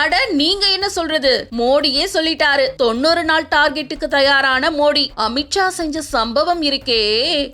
அட நீங்க என்ன சொல்றது? மோடியே சொல்லிட்டாரு. தொண்ணூறு நாள் டார்கெட்டுக்கு தயாரான மோடி. அமித்ஷா செஞ்ச சம்பவம் இருக்கே.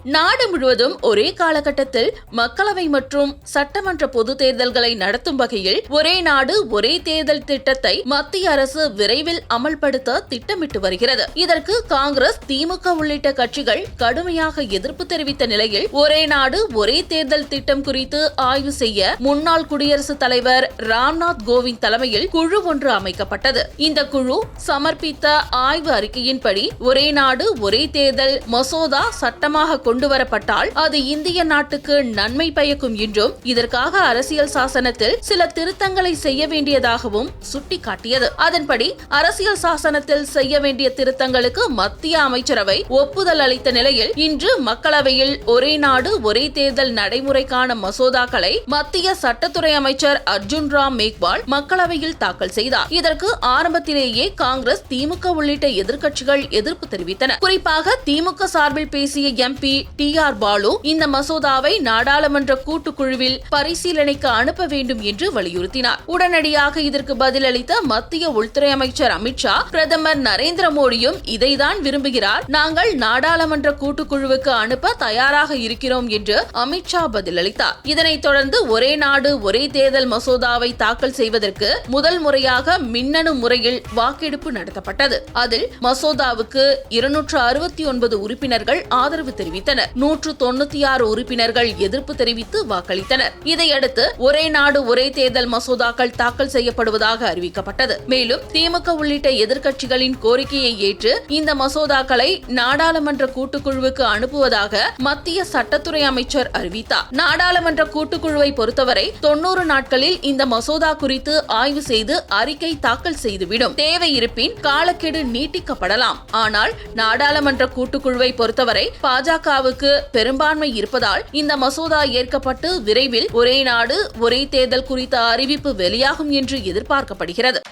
நாடு முழுவதும் ஒரே காலகட்டத்தில் மக்களவை மற்றும் சட்டமன்ற பொது தேர்தல்களை நடத்தும் வகையில் ஒரே நாடு ஒரே தேர்தல் திட்டத்தை மத்திய அரசு விரைவில் அமல்படுத்த திட்டமிட்டு வருகிறது. இதற்கு காங்கிரஸ் திமுக உள்ளிட்ட கட்சிகள் கடுமையாக எதிர்ப்பு தெரிவித்த நிலையில் ஒரே நாடு ஒரே தேர்தல் திட்டம் குறித்து ஆய்வு செய்ய முன்னாள் குடியரசுத் தலைவர் ராம்நாத் கோவிந்த் தலைமையில் குழு ஒன்று அமைக்கப்பட்டது. இந்த குழு சமர்ப்பித்த ஆய்வு அறிக்கையின்படி ஒரே நாடு ஒரே தேர்தல் மசோதா சட்டமாக கொண்டுவரப்பட்டால் அது இந்திய நாட்டுக்கு நன்மை பயக்கும் என்றும் இதற்காக அரசியல் சாசனத்தில் சில திருத்தங்களை செய்ய வேண்டியதாகவும் சுட்டிக்காட்டியது. அதன்படி அரசியல் சாசனத்தில் செய்ய வேண்டிய திருத்தங்களுக்கு மத்திய அமைச்சரவை ஒப்புதல் அளித்த நிலையில் இன்று மக்களவையில் ஒரே நாடு ஒரே தேர்தல் நடைமுறைக்கான மசோதாக்களை மத்திய சட்டத்துறை அமைச்சர் அர்ஜுன் ராம் மேக்வால் மக்களவையில் தாக்கல் செய்தார். இதற்கு ஆரம்பத்திலேயே காங்கிரஸ் திமுக உள்ளிட்ட எதிர்க்கட்சிகள் எதிர்ப்பு தெரிவித்தன. குறிப்பாக திமுக சார்பில் பேசிய எம்பி டி ஆர் பாலு இந்த மசோதாவை நாடாளுமன்ற கூட்டுக்குழுவில் பரிசீலனைக்கு அனுப்ப வேண்டும் என்று வலியுறுத்தினார். உடனடியாக இதற்கு பதிலளித்த மத்திய உள்துறை அமைச்சர் அமித்ஷா பிரதமர் நரேந்திர மோடியும் இதைதான் விரும்புகிறார். நாங்கள் நாடாளுமன்ற கூட்டுக்குழுவுக்கு அனுப்ப தயாராக இருக்கிறோம் என்று அமித்ஷா பதிலளித்தார். இதனைத் தொடர்ந்து ஒரே நாடு ஒரே தேர்தல் மசோதாவை தாக்கல் செய்வதற்கு முதல் முறையாக மின்னணு முறையில் வாக்கெடுப்பு நடத்தப்பட்டது. அதில் மசோதாவுக்கு இருநூற்று அறுபத்தி ஒன்பது உறுப்பினர்கள் ஆதரவு தெரிவித்தனர். நூற்று தொண்ணூத்தி ஆறு உறுப்பினர்கள் எதிர்ப்பு தெரிவித்து வாக்களித்தனர். இதையடுத்து ஒரே நாடு ஒரே தேர்தல் மசோதாக்கள் தாக்கல் செய்யப்படுவதாக அறிவிக்கப்பட்டது. மேலும் திமுக உள்ளிட்ட எதிர்க்கட்சிகளின் கோரிக்கையை ஏற்று இந்த மசோதாக்களை நாடாளுமன்ற கூட்டுக்குழுவுக்கு அனுப்புவதாக மத்திய சட்டத்துறை அமைச்சர் அறிவித்தார். நாடாளுமன்ற கூட்டுக்குழுவை பொறுத்தவரை தொன்னூறு நாட்களில் இந்த மசோதா குறித்து ஆய்வு செய்து அறிக்கை தாக்கல் செய்துவிடும். தேவை இருப்பின் காலக்கெடு நீட்டிக்கப்படலாம். ஆனால் நாடாளுமன்ற கூட்டுக்குழுவை பொறுத்தவரை பாஜகவுக்கு பெரும்பான்மை இருப்பதால் இந்த மசோதா ஏற்கப்பட்டு விரைவில் ஒரே நாடு ஒரே தேர்தல் குறித்த அறிவிப்பு வெளியாகும் என்று எதிர்பார்க்கப்படுகிறது.